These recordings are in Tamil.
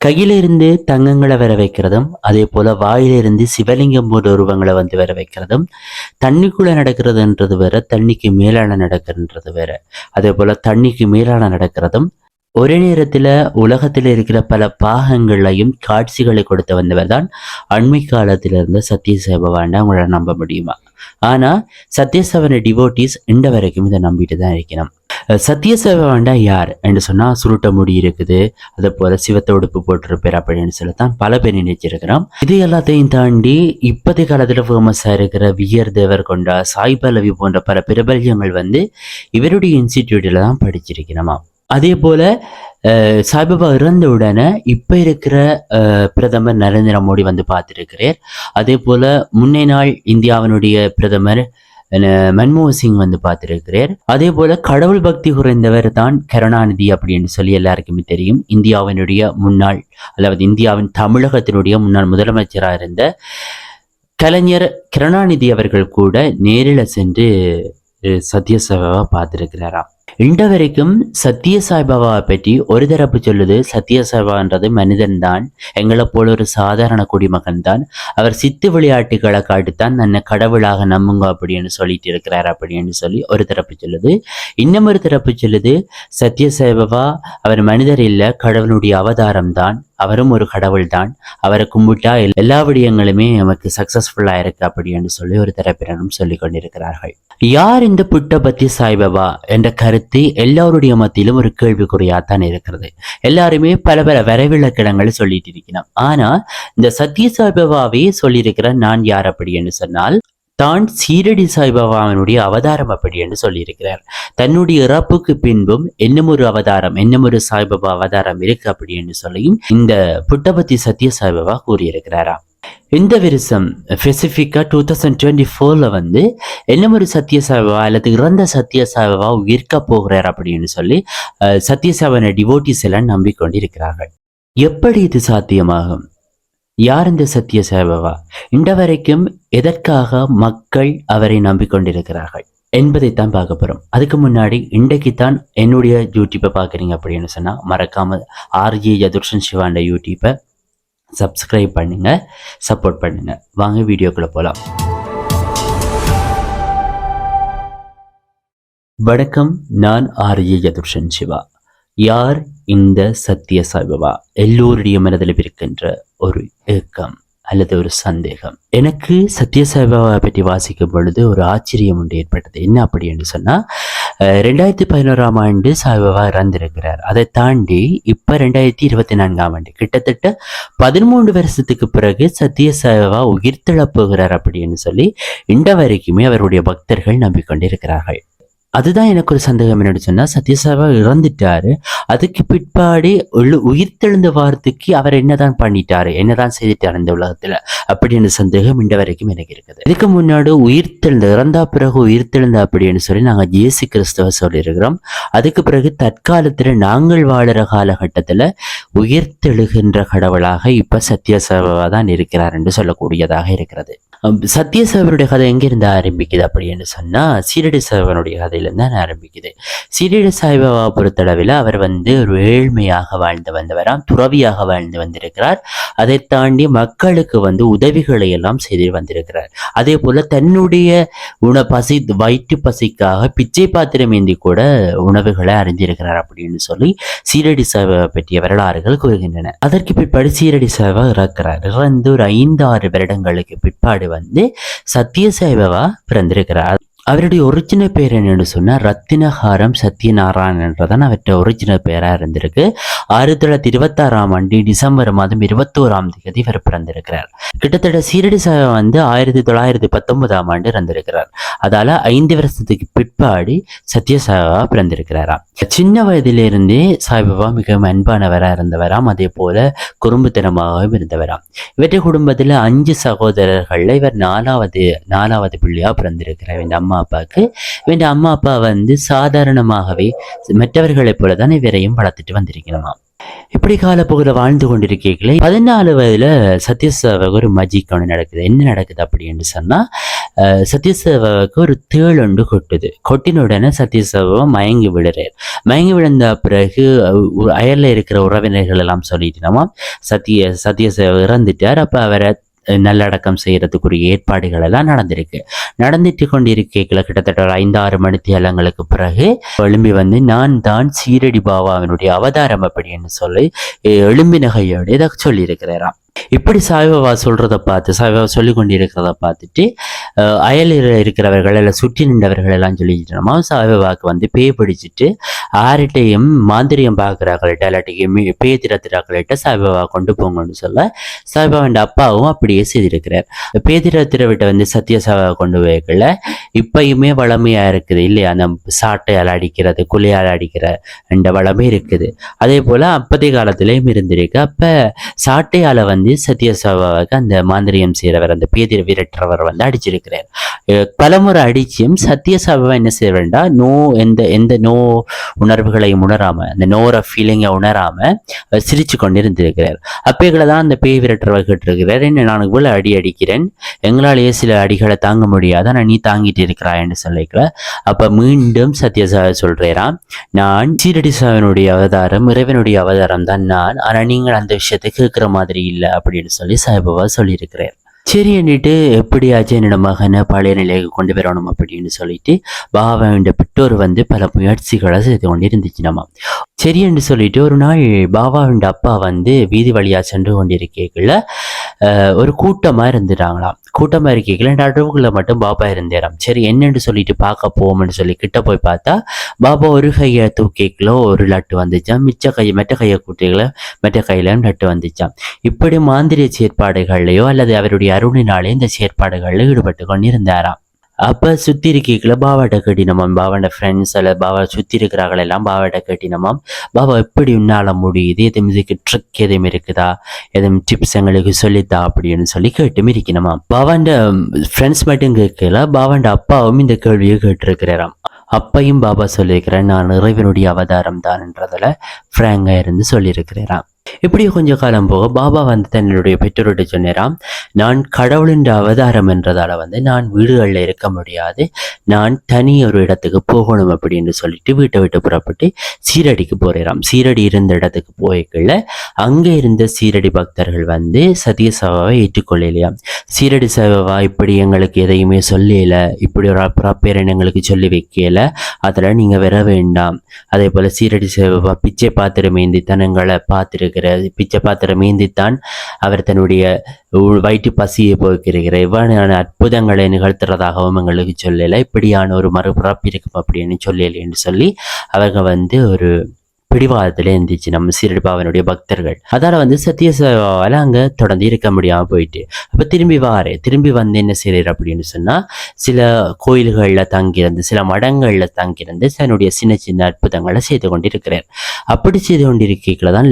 கையிலிருந்து தங்கங்களை வர வைக்கிறதும் அதே போல வாயிலிருந்து சிவலிங்கம் போன்ற உருவங்களை வந்து வர வைக்கிறதும் தண்ணிக்குள்ள நடக்கிறதுன்றது வேற தண்ணிக்கு மேலான நடக்கிறன்றது வேற. அதே போல தண்ணிக்கு மேலான நடக்கிறதும் ஒரே நேரத்தில் உலகத்தில் இருக்கிற பல பாகங்களையும் காட்சிகளை கொடுத்து வந்தவர் தான் அண்மை காலத்தில் இருந்த சத்யசேபவாண்ட அவங்களால நம்ப முடியுமா? ஆனால் சத்யசேவன டிவோட்டிஸ் இந்த வரைக்கும் இதை நம்பிட்டு தான் இருக்கணும் சத்யசேவாண்டா யார் என்று சொன்னால் சுருட்ட முடி இருக்குது அதே போல சிவத்த உடுப்பு போட்டிருப்பார் அப்படின்னு சொல்லி தான் பல பேர் நினைச்சிருக்கிறோம். இது எல்லாத்தையும் தாண்டி இப்போதைய காலத்தில் ஃபேமஸாக இருக்கிற வியர் தேவர் கொண்டா சாய் பல்லவி போன்ற பல பிரபல்யங்கள் வந்து இவருடைய இன்ஸ்டிடியூட்டில் தான் படிச்சிருக்கணுமா அதே போல சாய்பாபா இறந்த உடனே இப்போ இருக்கிற பிரதமர் நரேந்திர மோடி வந்து பார்த்துருக்கிறார். அதே போல முன்னே நாள் இந்தியாவினுடைய பிரதமர் மன்மோகன் சிங் வந்து பார்த்திருக்கிறார். அதே போல கடவுள் பக்தி குறைந்தவர் தான் கருணாநிதி அப்படின்னு சொல்லி எல்லாருக்குமே தெரியும். இந்தியாவினுடைய முன்னாள் அதாவது இந்தியாவின் தமிழகத்தினுடைய முன்னாள் முதலமைச்சராக இருந்த கலைஞர் கருணாநிதி அவர்கள் கூட நேரில் சென்று சத்யசபாவை பார்த்துருக்கிறாராம். இன்ற வரைக்கும் சத்திய சாய்பாபாவை பற்றி ஒரு தரப்பு சொல்லுது. சத்ய மனிதன் தான் எங்களை போல ஒரு சாதாரண குடிமகன் தான் அவர் சித்து விளையாட்டுகளை காட்டித்தான் தன்னை கடவுளாக நம்புங்க அப்படின்னு சொல்லிட்டு இருக்கிறார் அப்படின்னு சொல்லி ஒரு தரப்பு சொல்லுது. இன்னும் ஒரு தரப்பு சொல்லுது சத்ய சாய்பாபா அவர் மனிதர் இல்லை கடவுளுடைய அவதாரம் தான் அவரும் ஒரு கடவுள் தான் அவரை கும்பிட்டா எல்லா விடயங்களுமே நமக்கு சக்சஸ்ஃபுல்லா இருக்கு அப்படின்னு சொல்லி ஒரு தரப்பினரும் சொல்லி கொண்டிருக்கிறார்கள். யார் இந்த புட்டபத்தி சாய்பாபா என்ற கரு கருத்து எல்லாருடைய மத்தியிலும் ஒரு கேள்விக்குறியாத்தான் இருக்கிறது. எல்லாருமே பல பல வரைவிலக்கணங்களை சொல்லிட்டு இருக்கிறோம். ஆனா இந்த சத்ய சாய்பாபாவே சொல்லியிருக்கிற நான் யார் அப்படி என்று சொன்னால் தான் சீரடி சாய்பாபாவினுடைய அவதாரம் அப்படி என்று சொல்லியிருக்கிறார். தன்னுடைய இறப்புக்கு பின்பும் என்னும் ஒரு அவதாரம் என்னும் ஒரு சாய்பாபா அவதாரம் இருக்கு அப்படி என்று சொல்லியும் இந்த புட்டபத்தி சத்ய சாய்பாபா கூறியிருக்கிறாராம். இந்த வருஷம் ஸ்பெசிஃபிக்காக டூ தௌசண்ட் டுவெண்ட்டி ஃபோரில் வந்து என்ன ஒரு சத்ய சாய்பாபா அல்லது இறந்த சத்ய சாய்பாபா உயிர்க்க போகிறார் அப்படின்னு சொல்லி அஹ், டிவோட்டிஸ் எல்லாம் நம்பிக்கொண்டிருக்கிறார்கள். எப்படி இது சாத்தியமாகும்? யார் இந்த சத்ய சாய்பாபா வரைக்கும் எதற்காக மக்கள் அவரை நம்பிக்கொண்டிருக்கிறார்கள்? என்பதைத்தான் பார்க்க போகிறோம் அதுக்கு முன்னாடி இன்றைக்கு தான் என்னுடைய யூடியூப்பை பார்க்குறீங்க அப்படின்னு சொன்னால் மறக்காமல் ஆர்ஜி யதுர்ஷன் சிவாண்ட யூடியூப்பை சப்ஸ்கிரைப் பண்ணுங்க சப்போர்ட் பண்ணுங்க. வாங்க வீடியோக்குள்ள போகலாம் வணக்கம் நான் ஆரிய யதுர்ஷன் சிவா. யார் இந்த சத்ய சாய்பாபா எல்லோருடைய மனதில் இருக்கின்ற ஒரு ஏக்கம் அல்லது ஒரு சந்தேகம். எனக்கு சத்யசாய்பாபாவை பற்றி வாசிக்கும் பொழுது ஒரு ஆச்சரியம் ஒன்று ஏற்பட்டது. என்ன அப்படி என்று சொன்னால் ரெண்டாயிரத்தி பதினோராம் ஆண்டு சாய்பாபா இறந்திருக்கிறார். அதை தாண்டி இப்போ ரெண்டாயிரத்தி இருபத்தி நான்காம் ஆண்டு. கிட்டத்தட்ட பதிமூன்று வருஷத்துக்கு பிறகு சத்ய சாய்பாபா உயிர்த்தெழப்போகிறார் அப்படின்னு சொல்லி இந்த வரைக்குமே அவருடைய பக்தர்கள் நம்பிக்கொண்டிருக்கிறார்கள். அதுதான் எனக்கு ஒரு சந்தேகம் என்னென்னு சொன்னால் சத்யசாபா இறந்துட்டாரு. அதுக்கு பிற்பாடு உள்ள- உயிர்த்தெழுந்த வாரத்துக்கு அவர் என்னதான் பண்ணிட்டாரு என்னதான் செய்துட்டார் இந்த உலகத்தில் அப்படின்னு சந்தேகம் இந்த வரைக்கும் எனக்கு இருக்குது. இதுக்கு முன்னாடி உயிர்த்தெழுந்த இறந்தா பிறகு உயிர்த்தெழுந்த அப்படின்னு சொல்லி நாங்கள் ஜேசு கிறிஸ்தவ சொல்லியிருக்கிறோம். அதுக்கு பிறகு தற்காலத்தில் நாங்கள் வாழுற காலகட்டத்தில் உயிர்த்தெழுகின்ற கடவுளாக இப்போ சத்யசாபா தான் இருக்கிறார் என்று சொல்லக்கூடியதாக இருக்கிறது. அம், கதை எங்கிருந்து ஆரம்பிக்குது அப்படின்னு சொன்னால் சீரடி சேவனுடைய கதையிலிருந்து தான் ஆரம்பிக்குது. சீரடி சாய்பாபா பொறுத்தளவில் அவர் வந்து ஒரு ஏழ்மையாக வாழ்ந்து வந்தவராம் துறவியாக வாழ்ந்து வந்திருக்கிறார். அதை தாண்டி மக்களுக்கு வந்து உதவிகளை எல்லாம் செய்து வந்திருக்கிறார். அதே போல் தன்னுடைய உண பசி வயிற்று பசிக்காக பிச்சை பாத்திரம் ஏந்தி கூட உணவுகளை அறிஞ்சிருக்கிறார் அப்படின்னு சொல்லி சீரடி சேவை பற்றிய வரலாறுகள் கூறுகின்றன. அதற்கு பிற்பாடு சீரடி சாய்பா இறக்கிறார். இறந்து ஒரு ஐந்து ஆறு வருடங்களுக்கு பிற்பாடு வந்து சத்ய பிறந்திருக்கிறார் அவருடைய ஒரிஜினல் பேர் என்னன்னு சொன்னா ரத்தினஹாரம் சத்யநாராயணன் என்றதான் அவருடைய ஒரிஜினல் பேரா இருந்திருக்கு. ஆயிரத்தி தொள்ளாயிரத்தி இருபத்தாறாம் ஆண்டு டிசம்பர் மாதம் இருபத்தோராம் தேதி இவர் பிறந்திருக்கிறார். கிட்டத்தட்ட சீரடி சாய்பா வந்து ஆயிரத்தி தொள்ளாயிரத்தி பத்தொன்பதாம் ஆண்டு இறந்திருக்கிறார். அதால ஐந்து வருஷத்துக்கு பிற்பாடு சத்யசாய்பாபா பிறந்திருக்கிறாராம். சின்ன வயதிலிருந்தே சாய்பாபா மிகவும் அன்பானவராக இருந்தவராம். அதே போல குறும்புத்தனமாகவும் இருந்தவராம். இவற்றை குடும்பத்தில் அஞ்சு சகோதரர்களில் இவர் நாலாவது நாலாவது பிள்ளையா பிறந்திருக்கிறார். இவன் அம்மா அப்பாவுக்கு இவன் அம்மா அப்பா வந்து சாதாரணமாகவே மற்றவர்களைப் போல தான் இவரையும் வளர்த்துட்டு வந்திருக்கணுமா? இப்படி காலப்போக்கில் வாழ்ந்து கொண்டிருக்கீங்களே பதினாலு வயதில் சத்யசேவாவுக்கு ஒரு மஜிக் ஒன்று நடக்குது. என்ன நடக்குது அப்படின்னு சொன்னா அஹ், சத்யசேவாவுக்கு ஒரு தேள் ஒன்று கொட்டுது. கொட்டின உடனே சத்யசேவா மயங்கி விழுறார். மயங்கி விழுந்த பிறகு அயலில் இருக்கிற உறவினர்கள் எல்லாம் சொல்லிட்டு நம்ம சத்ய சத்யசேவா இறந்துட்டார். அப்போ அவரை நல்லடக்கம் செய்யறதுக்குரிய ஏற்பாடுகள் எல்லாம் நடந்திருக்கு. நடந்துட்டு கொண்டிருக்கல கிட்டத்தட்ட ஒரு ஐந்தாறு மணித்தியாலங்களுக்கு பிறகு எழும்பி வந்து நான் தான் சீரடி பாபாவினுடைய அவதாரம் அப்படின்னு சொல்லி எழும்பி நகையோடு இதை சொல்லியிருக்கிறாராம். இப்படி சாய்பாபா சொல்றத பார்த்து சாய்பாபா சொல்லி கொண்டிருக்கிறத பார்த்துட்டு அஹ், அயலில் இருக்கிறவர்கள் எல்லாம் சுற்றி நின்றவர்கள் எல்லாம் சொல்லிக்கிட்டோமா சாய்பாபாவுக்கு வந்து பேய் பிடிச்சிட்டு ஆர்கிட்டையும் மாந்திரியம் பார்க்குறாங்கள்ட்ட இல்லாட்டிக்கு பேய் திறத்துறாக்கள்கிட்ட சாய்பாபா கொண்டு போங்கன்னு சொல்ல சாய்பாபாண்ட அப்பாவும் அப்படியே செய்திருக்கிறார். பேய் திறத்திரவிட்ட வந்து சத்யசாவை கொண்டு போய்க்கல இப்பயுமே வளமையா இருக்குது இல்லையா? அந்த சாட்டையால் அடிக்கிறது குலையால் அடிக்கிற என்ற வளமே இருக்குது. அதே போல அப்பதைய காலத்திலையும் இருந்திருக்கு. அப்ப சாட்டையால வந்து சத்யசாவாவுக்கு அந்த மாந்திரியம் செய்கிறவர் அந்த பேதிர விரட்டுறவர் வந்து அடிச்சிருக்கிறார். பலமுறை அடிச்சியும் சத்யசாபாவை என்ன செய்ய வேண்டாம் நோ எந்த எந்த நோ உணர்வுகளையும் உணராம அந்த நோர ஃபீலிங்கை உணராம சிரிச்சு கொண்டு இருந்திருக்கிறார் அப்பேகளை தான் அந்த பேய் விரட்டுறவர் கேட்டிருக்கிறார். என்ன நான் இவ்வளவு அடி அடிக்கிறேன்? எங்களாலேயே சில அடிகளை தாங்க முடியாது. ஆனால் நீ தாங்கிட்டு இருக்கிறாய்ன்னு சொல்லிக்கல. அப்ப மீண்டும் சத்யசாவை சொல்றேராம் நான் சீரடி சாவனுடைய அவதாரம் இறைவனுடைய அவதாரம் தான் நான். ஆனா நீங்கள் அந்த விஷயத்தை கேட்குற மாதிரி இல்லை. அப்படின்னு சொல்லி சாய்பாபா சொல்லியிருக்கிறார். சரி என்னிட்டு எப்படியாச்சும் என்னோட மகனை பழைய நிலைக்கு கொண்டு வரணும் அப்படின்னு சொல்லிட்டு பாபாவோட பெற்றோர் வந்து பல முயற்சிகளை செய்து கொண்டு இருந்துச்சு நம்ம சரி என்று சொல்லிட்டு ஒரு நாள் பாபாவோட அப்பா வந்து வீதி வழியாக சென்று கொண்டிருக்கீங்கள ஒரு கூட்டமாக இருந்துட்டாங்களாம். கூட்டமாக இருக்கீங்கள நடுவுக்குள்ள மட்டும் பாபா இருந்தேராம். சரி என்னன்னு சொல்லிட்டு பார்க்க போவோம்னு சொல்லி கிட்ட போய் பார்த்தா பாபா ஒரு கையை தூக்கிக்கலோ ஒரு லட்டு வந்துச்சாம். மிச்ச கையை மெட்ட கையை கூட்டிகளோ மெட்ட கையிலும் லட்டு வந்துச்சாம். இப்படி மாந்திரிய செயற்பாடுகள்லையோ அல்லது அவருடைய அருணினாலே இந்த செயற்பாடுகளில் ஈடுபட்டு கொண்டிருந்தாராம். அப்போ சுற்றி இருக்கீங்கள? பாவாட்ட கட்டினமாம் பாவாண்ட ஃப்ரெண்ட்ஸ் அல்ல பாபா சுற்றி இருக்கிறார்கள் எல்லாம் பாவாட்ட கேட்டினமாம் பாபா எப்படி உன்னால முடியுது? எதுவும் இதுக்கு ட்ரிக் எதுவும் இருக்குதா? எதுவும் டிப்ஸ் எங்களுக்கு சொல்லித்தா? அப்படின்னு சொல்லி கேட்டும் இருக்கணுமாம் பாவாண்ட ஃப்ரெண்ட்ஸ் மட்டும் கேட்கல. பாவாண்ட அப்பாவும் இந்த கேள்வியை கேட்டிருக்கிறாராம். அப்பையும் பாபா சொல்லியிருக்கிறேன் நான் இறைவனுடைய அவதாரம் தான்ன்றதுல ஃப்ராங்கா இருந்து சொல்லியிருக்கிறாராம். இப்படி கொஞ்ச காலம் போக பாபா வந்து தன்னுடைய பெற்றோர்கிட்ட சொன்னாராம் நான் கடவுளின் அவதாரம் என்றதால வந்து நான் வீடுகளில் இருக்க முடியாது. நான் தனி ஒரு இடத்துக்கு போகணும் அப்படின்னு சொல்லிட்டு வீட்டை விட்டு புறப்பட்டு சீரடிக்கு போறாராம். சீரடி இருந்த இடத்துக்கு போய்க்குள்ள அங்கே இருந்த சீரடி பக்தர்கள் வந்து சத்யசாவாவை ஏற்றுக்கொள்ளலையாம். சீரடி சேவா இப்படி எங்களுக்கு எதையுமே சொல்லல. இப்படி ஒரு அப்புறம் எங்களுக்கு சொல்லி வைக்கல. அதில் நீங்கள் வர வேண்டாம் அதே போல் சீரடி சேவா பிச்சை பாத்திரம் தனங்களை பார்த்துருக்க பார்த்துருக்கிற பிச்சை பாத்திரம் மீந்தித்தான் அவர் தன்னுடைய வயிற்று பசியை போக்குகிற இவ்வாறான அற்புதங்களை நிகழ்த்துறதாகவும் எங்களுக்கு சொல்லலை. இப்படியான ஒரு மறுபிறப்பு இருக்கும் அப்படின்னு சொல்லலை என்று சொல்லி அவங்க வந்து ஒரு பிடிவாதத்துல இருந்துச்சு நம்ம சீரடிபாவனுடைய பக்தர்கள். அதால வந்து சத்யசேவாவால் அங்க தொடர்ந்து இருக்க முடியாம போயிட்டு அப்ப திரும்பி வாரு. திரும்பி வந்து என்ன செய்யறாரு அப்படின்னு சொன்னா சில கோயில்களில் தங்கியிருந்து சில மடங்கள்ல தங்கியிருந்து தன்னுடைய சின்ன சின்ன அற்புதங்களை செய்து கொண்டிருக்கிறார். அப்படி செய்து கொண்டிருக்கீங்கள தான்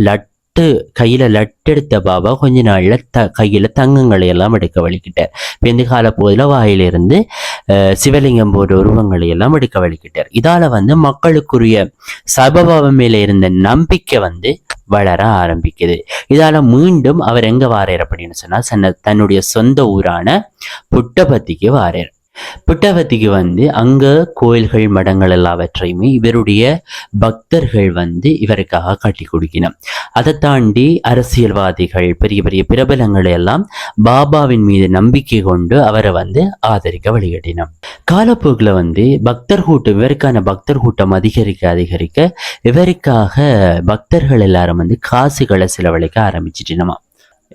லட்டு கையில் லட்டு எடுத்த பாபா கொஞ்ச நாளில் த கையில் தங்கங்களை எல்லாம் எடுக்க வழிக்கிட்டார் பிந்தி போதில் வாயிலிருந்து சிவலிங்கம் போன்ற உருவங்களை எல்லாம் எடுக்க வழிக்கிட்டார் இதால் வந்து மக்களுக்குரிய சபபாவம் மேலே இருந்த நம்பிக்கை வந்து வளர ஆரம்பிக்குது இதால் மீண்டும் அவர் எங்கே வாரார் அப்படின்னு சொன்னால் சன்ன- தன்னுடைய சொந்த ஊரான புட்டபத்திக்கு வாரார் புட்டபத்திக்கு வந்து அங்க கோயில்கள் மடங்கள் எல்லாவற்றையுமே இவருடைய பக்தர்கள் வந்து இவருக்காக கட்டி கொடுக்கணும் அதை தாண்டி அரசியல்வாதிகள் பெரிய பெரிய பிரபலங்களை எல்லாம் பாபாவின் மீது நம்பிக்கை கொண்டு அவரை வந்து ஆதரிக்க வழிகட்டினோம் காலப்போக்கில் வந்து பக்தர் கூட்டம் இவருக்கான பக்தர் கூட்டம் அதிகரிக்க அதிகரிக்க இவருக்காக பக்தர்கள் எல்லாரும் வந்து காசுகளை செலவழிக்க ஆரம்பிச்சிட்டினமா.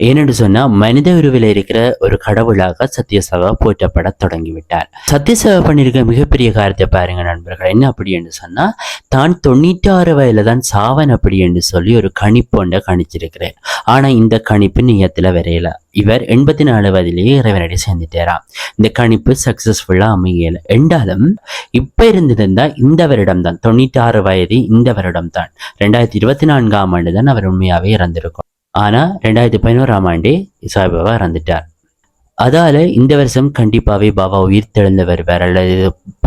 ஏனென்று சொன்னா மனித உருவில் இருக்கிற ஒரு கடவுளாக சத்யசேவா போற்றப்பட தொடங்கிவிட்டார். சத்யசேவா பண்ணியிருக்க மிகப்பெரிய காரியத்தை பாருங்க நண்பர்கள். என்ன அப்படி என்று சொன்னா தான் தொண்ணூற்றாறு வயதுல தான் சாவன் அப்படி என்று சொல்லி ஒரு கணிப்பு கணிச்சிருக்கிறேன் கணிச்சிருக்கிறார் ஆனா இந்த கணிப்பு நியத்துல வரையல. இவர் எண்பத்தி நாலு வயதிலேயே இறைவனடி சேர்ந்துட்டாராம். இந்த கணிப்பு சக்சஸ்ஃபுல்லாக அமையல. என்றாலும் இப்ப இருந்திருந்தா இந்த வருடம் தான் தொண்ணூற்றாறு வயது இந்த வருடம் தான் ரெண்டாயிரத்தி இருபத்தி நான்காம் ஆண்டு தான் அவர் உண்மையாவே இறந்திருக்கும். ஆனா ரெண்டாயிரத்தி பதினோராம் ஆண்டே சாய்பாபா இறந்துட்டார். அதால இந்த வருஷம் கண்டிப்பாகவே பாபா உயிர் தெழுந்து வருவார் அல்லது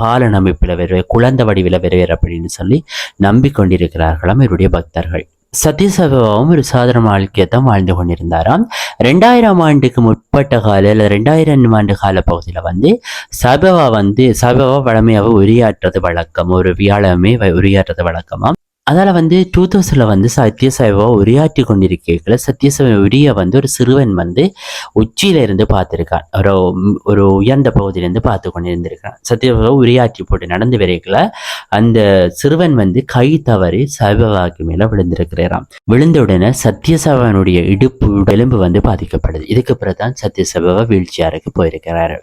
பாலன் அமைப்பில் வருவார் குழந்தை வடிவில் வருவார் அப்படின்னு சொல்லி நம்பிக்கொண்டிருக்கிறார்களாம் இவருடைய பக்தர்கள். சத்யசபாவும் ஒரு சாதாரண வாழ்க்கையை தான் வாழ்ந்து கொண்டிருந்தாராம். ரெண்டாயிரம் ஆண்டுக்கு முற்பட்ட கால இல்லை ரெண்டாயிரம் ஆண்டு கால பகுதியில் வந்து சபவா வந்து சபவா வழமையாக உரையாற்றுறது வழக்கம் ஒரு வியாழமே உரையாற்றுறது வழக்கமாம். அதால் வந்து டூ தௌசண்ட்ல வந்து சத்யசாய்பா உரையாற்றி கொண்டிருக்கல சத்யசாய் உரிய வந்து ஒரு சிறுவன் வந்து உச்சியில இருந்து ஒரு ஒரு உயர்ந்த பகுதியிலேருந்து பார்த்து கொண்டிருந்திருக்கான் சத்யபாபா உரையாற்றி போட்டு நடந்து வரைக்கல. அந்த சிறுவன் வந்து கை தவறி சாய்பாபாக்கு மேலே விழுந்திருக்கிறாராம். விழுந்த உடனே சத்யசாபானுடைய இடுப்பு எலும்பு வந்து பாதிக்கப்படுது. இதுக்கு பிறகுதான் சத்யசாபாபா வீழ்ச்சியாருக்கு போயிருக்கிறாரு.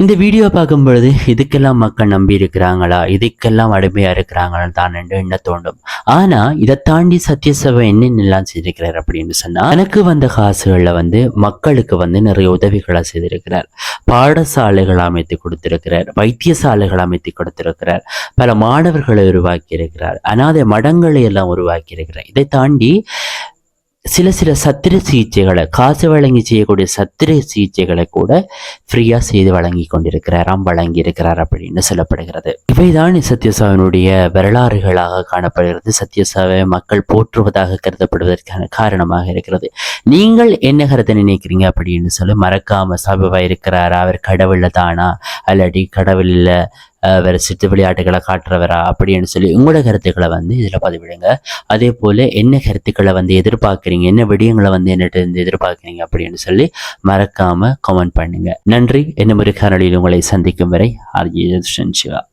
இந்த வீடியோ பார்க்கும் பொழுது இதுக்கெல்லாம் மக்கள் நம்பி இருக்கிறாங்களா? இதுக்கெல்லாம் அடிமையா இருக்கிறாங்களா தான் என்று என்ன தோண்டும் ஆனா இதை தாண்டி சத்யசபை என்னென்னலாம் செய்திருக்கிறார் அப்படின்னு சொன்னா எனக்கு வந்த காசுகள்ல வந்து மக்களுக்கு வந்து நிறைய உதவிகளை செய்திருக்கிறார். பாடசாலைகள் அமைத்து கொடுத்திருக்கிறார் வைத்தியசாலைகள் அமைத்து கொடுத்திருக்கிறார் பல மாணவர்களை உருவாக்கி இருக்கிறார் அனாதை மடங்களை எல்லாம் உருவாக்கி இருக்கிறார் இதை தாண்டி சில சில சத்திர சிகிச்சைகளை காசு வழங்கி செய்யக்கூடிய சத்திர சிகிச்சைகளை கூட ஃப்ரீயாக செய்து வழங்கி கொண்டிருக்கிறாராம் வழங்கி இருக்கிறார் அப்படின்னு சொல்லப்படுகிறது. இவைதான் சத்யசாவினுடைய வரலாறுகளாக காணப்படுகிறது. சத்யசாவை மக்கள் போற்றுவதாக கருதப்படுவதற்கான காரணமாக இருக்கிறது. நீங்கள் என்ன கருத்தை நினைக்கிறீங்க அப்படின்னு சொல்லி மறக்காம சாபவா இருக்கிறாரா அவர் கடவுளில் தானா? அல்லடி கடவுள் வேற சித்து விளையாட்டுகளை காட்டுறவரா அப்படின்னு சொல்லி உங்களோட கருத்துக்களை வந்து இதில் பதிவிடுங்க. அதே போல் என்ன கருத்துக்களை வந்து எதிர்பார்க்குறீங்க? என்ன விடயங்களை வந்து என்னட்டு இருந்து எதிர்பார்க்குறீங்க? அப்படின்னு சொல்லி மறக்காமல் கமெண்ட் பண்ணுங்க. நன்றி. என்ன ஒரு காணொலியில் உங்களை சந்திக்கும் வரை ஆர்ஜி சிவா.